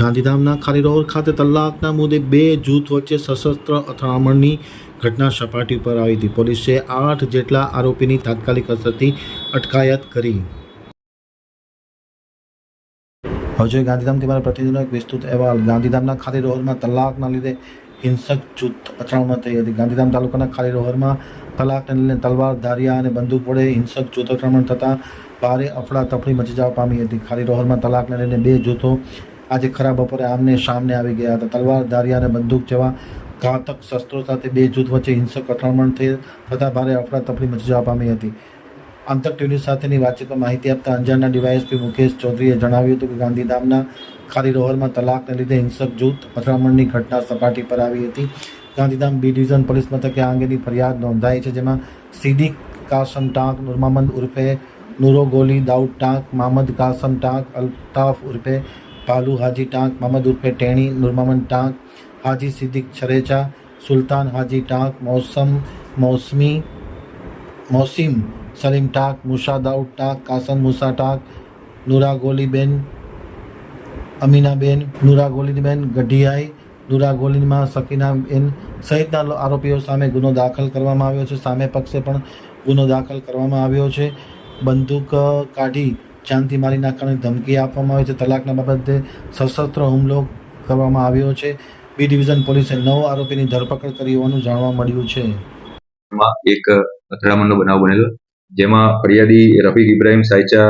ગાંધીધામના ખાલીરોડ ખાતે તલાકના મુદ્દે બે જૂથ વચ્ચે સશસ્ત્ર અથડામણની ઘટના સપાટી પર આવી હતી. પોલીસે આઠ જેટલા આરોપીની તાત્કાલિક અસરથી અટકાયત કરી. હવે જોઈએ ગાંધીધામથી મારા પ્રતિનિધિનો એક વિસ્તૃત અહેવાલ. ગાંધીધામના ખાલી રોહરમાં તલાકના લીધે હિંસક જૂથ અથડામણ થઈ હતી. ગાંધીધામ તાલુકાના ખાલી રોહરમાં તલાકને લઈને તલવાર, ધારિયા અને બંદૂક વડે હિંસક જૂથ અથડામણ થતાં ભારે અફડાતફડી મચી જવા પામી હતી. ખાલી રોહરમાં તલાકને લઈને બે જૂથો આજે ખરા બપોરે આમને સામને આવી ગયા હતા. તલવાર ધારિયા અને બંદૂક જેવા ઘાતક શસ્ત્રો સાથે બે જૂથ વચ્ચે હિંસક અથડામણ થઈ થતાં ભારે અફડાતફડી મચી જવા પામી હતી. આંતર ટીવી સાથેની વાતચીતમાં માહિતી આપતા અંજારના ડીવાયએસપી મુકેશ ચૌધરીએ જણાવ્યું હતું કે ગાંધીધામના ખાલી રોહરમાં તલાકને લીધે હિંસક જૂથ અથડામણની ઘટના સપાટી પર આવી હતી. ગાંધીધામ બી ડિવિઝન પોલીસ મથકે આ અંગેની ફરિયાદ નોંધાઈ છે, જેમાં સિદ્દીક કાસમ ટાંક, નુરમામંદ ઉર્ફે નુરોગોલી દાઉદ ટાંક, મામદ કાસમ ટાંક, અલ્તાફ ઉર્ફે પાલુ, હાજી ટાંક, મહમદ ઉર્ફે ટેણી, નુરમામન ટાંક, હાજી સિદ્દીક છરેચા, સુલતાન હાજી ટાંક, મોસમ, મોસમી, મોસીમ સલીમ ટાંક મુશા દાઉદ ટાંક, કાસમ મુસા ટાંક નુરા ગોલીબેન અમીનાબેન નુરા ગોલીબેન ગઢિયાઈ નુરા ગોલીમાં સકીનાબેન સહિતના આરોપીઓ સામે ગુનો દાખલ કરવામાં આવ્યો છે. સામે પક્ષે પણ ગુનો દાખલ કરવામાં આવ્યો છે. બંદૂક કાઢી જાનથી મારી નાખવાની ધમકી આપવામાં આવી છે. તલાકના બાબતે સશસ્ત્ર હુમલો કરવામાં આવ્યો છે. બી ડિવિઝન પોલીસે નવ આરોપીની ધરપકડ કરી હોવાનું જાણવા મળ્યું છે. એક અથડામણનો બનાવ બનેલો. જેમાં ફરિયાદી રફીક ઇબ્રાહીમ સાયચા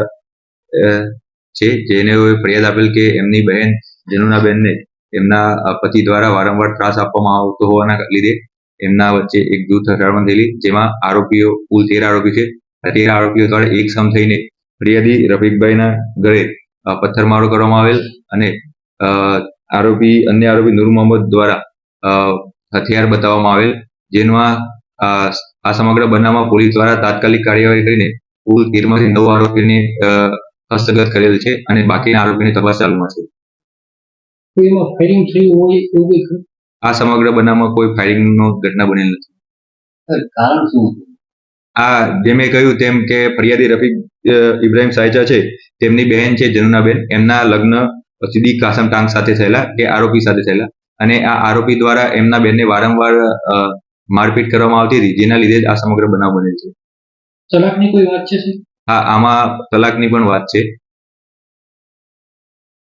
છે. જેને ફરિયાદ આપેલ કે એમની બહેન જનુનાબેનને એમના પતિ દ્વારા વારંવાર ત્રાસ આપવામાં આવતો હોવાના લીધે એમના વચ્ચે એક જૂથ અથડામણ થયેલી, જેમાં આરોપીઓ, કુલ તેર આરોપી છે. તેર આરોપીઓ દ્વારા એક સમ થઈને ફરિયાદી રફીકભાઈના ઘરે પથ્થરમારો કરવામાં આવેલ અને આરોપી અન્ય આરોપી નૂર મોહમ્મદ દ્વારા હથિયાર બતાવવામાં આવેલ જેમાં આ સમગ્ર બનાવમાં પોલીસ દ્વારા તાત્કાલિક કાર્યવાહી કરીને કુલ તેરમાંથી નવ આરોપીને હસ્તગત કરેલ છે અને બાકીના આરોપીની તપાસ ચાલુમાં છે ફાયરિંગ? આ સમગ્ર બનાવમાં કોઈ ફાયરિંગનો ઘટના બનેલ નથી કારણ શું હતું? આ જે મેં કહ્યું તેમ કે ફરિયાદી રફીક ઇબ્રાહીમ સાયચા છે તેમની બહેન છે જનુનાબેન. એમના લગ્ન સિદ્દીક કાસમ ટાંગ સાથે થયેલા કે આરોપી સાથે થયેલા. અને આ આરોપી દ્વારા એમના બહેનને વારંવાર મારપીટ કરવામાં આવતી હતી જેના લીધે જ આ સમગ્ર બનાવ બનેલ છે. તલાકની કોઈ વાત છે હા આમાં તલાકની પણ વાત છે.